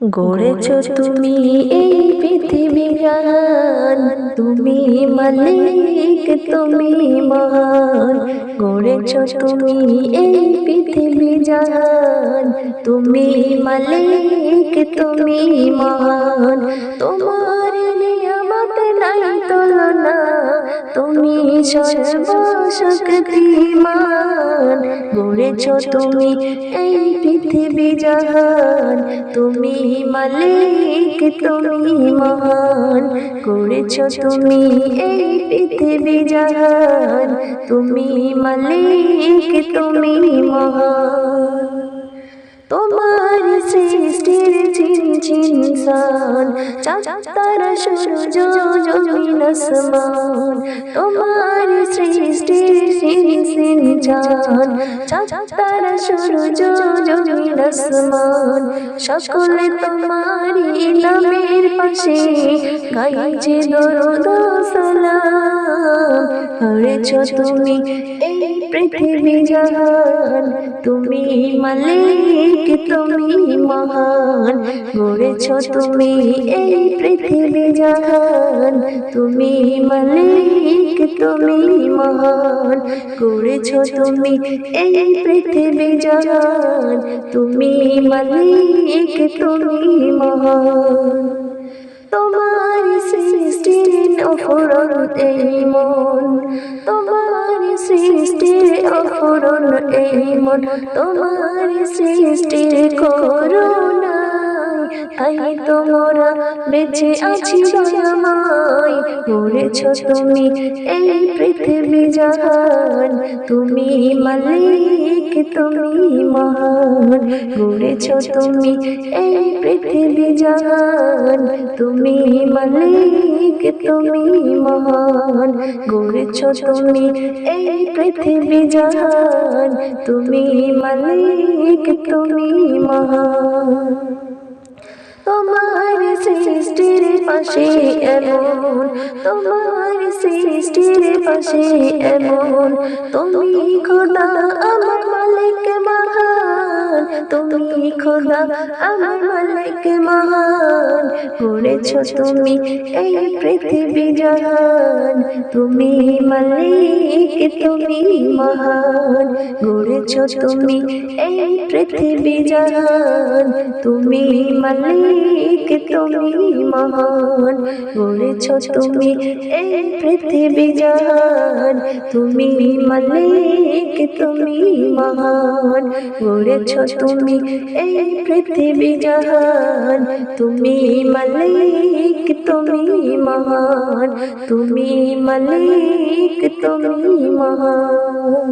গড়েছ তুমি এই পৃথিবী জান তুমি মালিক, তুমি মহান। গড়েছ তুমি এই পৃথিবী জান তুমি মালিক, তুমি মহান। তোমার নিয়ামত নাই তুলনা। তুমি সর্বশক্তিমান। গড়েছ তুমি এই পৃথিবী জাহান। তুমি মালিক, তুমি মহান। করেছ তুমি এই পৃথিবী জাহান। তুমি মালিক, তুমি মহান। চিন চিন সান তারা সূর্য, জমিন আসমান, তোমার সৃষ্টির চিন চিন জান তারা সূর্য, জমিন আসমান, সকলে তোমারই নামের পাশে গাইছে দরুদ সালাম। হরেছ তুমি এই পৃথিবী জাহান তুমি মালিক তুমি মহান গড়েছ তুমি এই পৃথিবী জাহান তুমি মালিক তুমি মহান গড়েছ তুমি এই পৃথিবী জাহান তুমি মালিক তুমি মহান তোমার সৃষ্টির অফুরন এই মন তোমার অফুরন এই মন তোমার সৃষ্টির করুণা। তাই তোমরা বেঁচে আছি দয়াময় করেছ তুমি এই পৃথিবী জাহান, তুমি মালিক, তুমি মহান। গড়েছ তুমি এই পৃথিবী জাহান, তুমি মালিক, তুমি মহান। গড়েছ তুমি এই পৃথিবী জাহান, তুমি মালিক, তুমি মহান। তোমার সৃষ্টির পাশে এমন তোমার সৃষ্টির পাশে এমন। তুমি খোদা আমার মালিক মহান তুমি খোদা, আমার মালিক মহান। করেছ তুমি এই পৃথিবী জাহান। তুমি মালিক, তুমি মহান। গড়েছ তুমি এই পৃথিবী জাহান। তুমি মালিক, তুমি মহান। গড়েছ তুমি এই পৃথিবী জাহান। তুমি মালিক, তুমি মহান। গড়েছ তুমি এই পৃথিবী জাহান তুমি মালিক তুমি মহান তুমি মালিক তুমি মহান